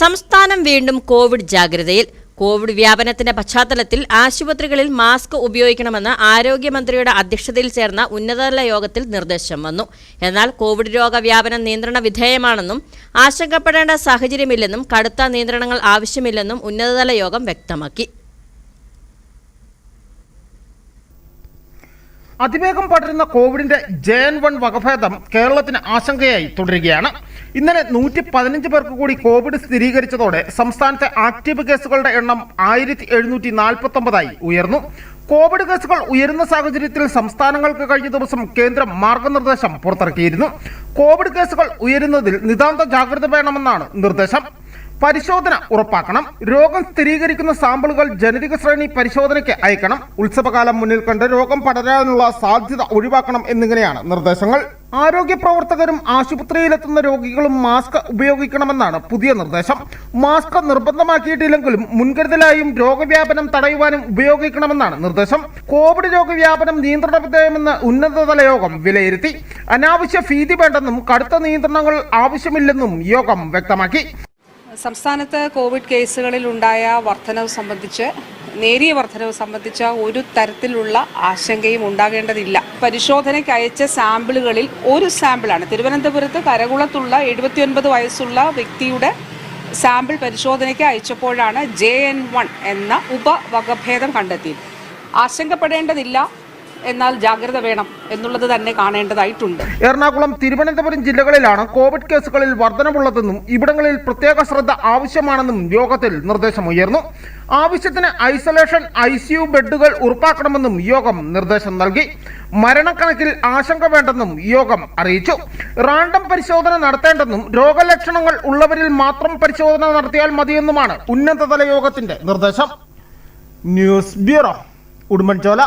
സംസ്ഥാനം വീണ്ടും കോവിഡ് ജാഗ്രതയിൽ. കോവിഡ് വ്യാപനത്തിന്റെ പശ്ചാത്തലത്തിൽ ആശുപത്രികളിൽ മാസ്ക് ഉപയോഗിക്കണമെന്ന് ആരോഗ്യമന്ത്രിയുടെ അധ്യക്ഷതയിൽ ചേർന്ന ഉന്നതതല യോഗത്തിൽ നിർദ്ദേശം വന്നു. എന്നാൽ കോവിഡ് രോഗവ്യാപനം നിയന്ത്രണ വിധേയമാണെന്നും ആശങ്കപ്പെടേണ്ട സാഹചര്യമില്ലെന്നും കടുത്ത നിയന്ത്രണങ്ങൾ ആവശ്യമില്ലെന്നും ഉന്നതതല യോഗം വ്യക്തമാക്കി. അതിവേഗം പടരുന്ന കോവിഡിന്റെ ജെ എൻ വൺ വകഭേദം കേരളത്തിന് ആശങ്കയായി തുടരുകയാണ്. ഇന്നലെ നൂറ്റി പതിനഞ്ച് പേർക്ക് കൂടി കോവിഡ് സ്ഥിരീകരിച്ചതോടെ സംസ്ഥാനത്തെ ആക്റ്റീവ് കേസുകളുടെ എണ്ണം ആയിരത്തി എഴുന്നൂറ്റി നാൽപ്പത്തി ഒമ്പതായി ഉയർന്നു. കോവിഡ് കേസുകൾ ഉയരുന്ന സാഹചര്യത്തിൽ സംസ്ഥാനങ്ങൾക്ക് കഴിഞ്ഞ ദിവസം കേന്ദ്രം മാർഗനിർദ്ദേശം പുറത്തിറക്കിയിരുന്നു. കോവിഡ് കേസുകൾ ഉയരുന്നതിൽ നിതാന്ത ജാഗ്രത വേണമെന്നാണ് നിർദ്ദേശം. പരിശോധന ഉറപ്പാക്കണം. രോഗം സ്ഥിരീകരിക്കുന്ന സാമ്പിളുകൾ ജനിതക ശ്രേണി പരിശോധനയ്ക്ക് അയക്കണം. ഉത്സവകാലം മുന്നിൽ കണ്ട് രോഗം പടരാനുള്ള സാധ്യത ഒഴിവാക്കണം എന്നിങ്ങനെയാണ് നിർദ്ദേശങ്ങൾ. ആരോഗ്യ പ്രവർത്തകരും ആശുപത്രിയിലെത്തുന്ന രോഗികളും മാസ്ക് ഉപയോഗിക്കണമെന്നാണ് പുതിയ നിർദ്ദേശം. മാസ്ക് നിർബന്ധമാക്കിയിട്ടില്ലെങ്കിലും മുൻകരുതലായും രോഗവ്യാപനം തടയുവാനും ഉപയോഗിക്കണമെന്നാണ് നിർദ്ദേശം. കോവിഡ് രോഗവ്യാപനം നിയന്ത്രണ വിധേയമെന്ന് ഉന്നതതല യോഗം വിലയിരുത്തി. അനാവശ്യ ഭീതി വേണ്ടെന്നും കടുത്ത നിയന്ത്രണങ്ങൾ ആവശ്യമില്ലെന്നും യോഗം വ്യക്തമാക്കി. സംസ്ഥാനത്ത് കോവിഡ് കേസുകളിൽ ഉണ്ടായ വർധനവ് സംബന്ധിച്ച് നേരിയ വർധനവ് സംബന്ധിച്ച ഒരു തരത്തിലുള്ള ആശങ്കയും ഉണ്ടാകേണ്ടതില്ല. പരിശോധനയ്ക്ക് അയച്ച സാമ്പിളുകളിൽ ഒരു സാമ്പിളാണ്. തിരുവനന്തപുരത്ത് കരകുളത്തുള്ള എഴുപത്തിയൊൻപത് വയസ്സുള്ള വ്യക്തിയുടെ സാമ്പിൾ പരിശോധനയ്ക്ക് അയച്ചപ്പോഴാണ് ജെ എൻ വൺ എന്ന ഉപവകഭേദം കണ്ടെത്തിയത്. ആശങ്കപ്പെടേണ്ടതില്ല. എന്നാൽ ജാഗ്രത വേണം എന്നുള്ളത് തന്നെ കാണേണ്ടതായിട്ടുണ്ട്. എറണാകുളം തിരുവനന്തപുരം ജില്ലകളിലാണ് കോവിഡ് കേസുകളിൽ വർധനവുള്ളതെന്നും ഇവിടങ്ങളിൽ പ്രത്യേക ശ്രദ്ധ ആവശ്യമാണെന്നും യോഗത്തിൽ നിർദ്ദേശമുയർന്നു. ആവശ്യത്തിന് ഐസൊലേഷൻ ഐ സിയു ബെഡുകൾ ഉറപ്പാക്കണമെന്നും യോഗം നിർദ്ദേശം നൽകി. മരണക്കണക്കിൽ ആശങ്ക വേണ്ടെന്നും യോഗം അറിയിച്ചു. റാൻഡം പരിശോധന നടത്തേണ്ടെന്നും രോഗലക്ഷണങ്ങൾ ഉള്ളവരിൽ മാത്രം പരിശോധന നടത്തിയാൽ മതിയെന്നുമാണ് ഉന്നതതല യോഗത്തിന്റെ നിർദ്ദേശം. News bureau Udumbanchola.